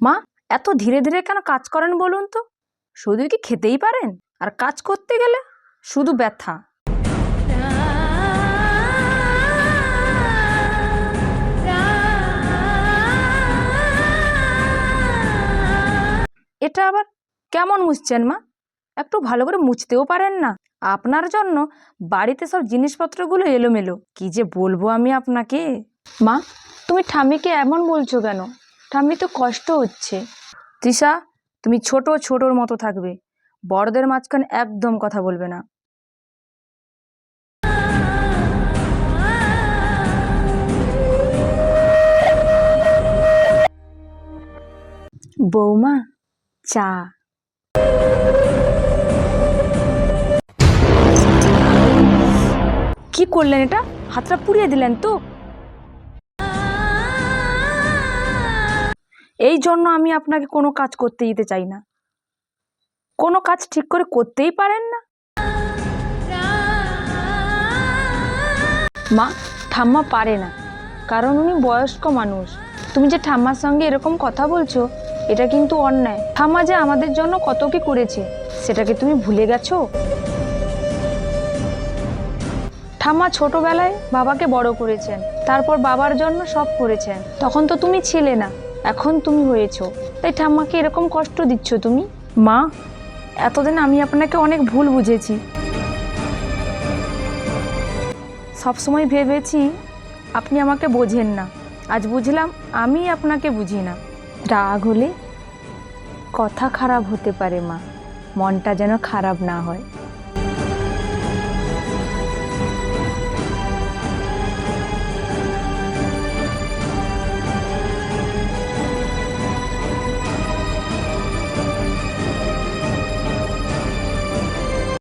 মা, এত ধীরে ধীরে কেন কাজ করেন বলুন তো? শুধু কি খেতেই পারেন? আর কাজ করতে গেলে শুধু ব্যথা। এটা আবার কেমন মুছছেন মা? একটু ভালো করে মুছতেও পারেন না। আপনার জন্য বাড়িতে সব জিনিসপত্রগুলো এলোমেলো। কি যে বলব আমি আপনাকে। মা, তুমি ঠামিকে এমন বলছো কেন? ঠাম্মি তো কষ্ট হচ্ছে। তৃষা, তুমি ছোট ছোটর মতো থাকবে। বড়দের মাঝখানে একদম কথা বলবে না। বৌমা, চা। কি করলেন এটা? হাতটা পুড়িয়ে দিলেন তো? এই জন্য আমি আপনাকে কোনো কাজ করতে দিতে চাই না। কোনো কাজ ঠিক করে করতেই পারেন না। মা, ঠাম্মা পারে না, কারণ উনি বয়স্ক মানুষ। তুমি যে ঠাম্মার সঙ্গে এরকম কথা বলছো, এটা কিন্তু অন্যায়। ঠাম্মা যে আমাদের জন্য কত কি করেছে সেটাকে তুমি ভুলে গেছো? ঠাম্মা ছোটবেলায় বাবাকে বড় করেছেন, তারপর বাবার জন্য সব করেছেন। তখন তো তুমি ছিলে না। এখন তুমি হয়েছো। তাই ঠাম্মাকে এরকম কষ্ট দিচ্ছ তুমি? মা, এতদিন আমি আপনাকে অনেক ভুল বুঝেছি। সবসময় ভেবেছি আপনি আমাকে বোঝেন না। আজ বুঝলাম আমি আপনাকে বুঝি না। রাগ হলে কথা খারাপ হতে পারে মা। মনটা যেন খারাপ না হয়।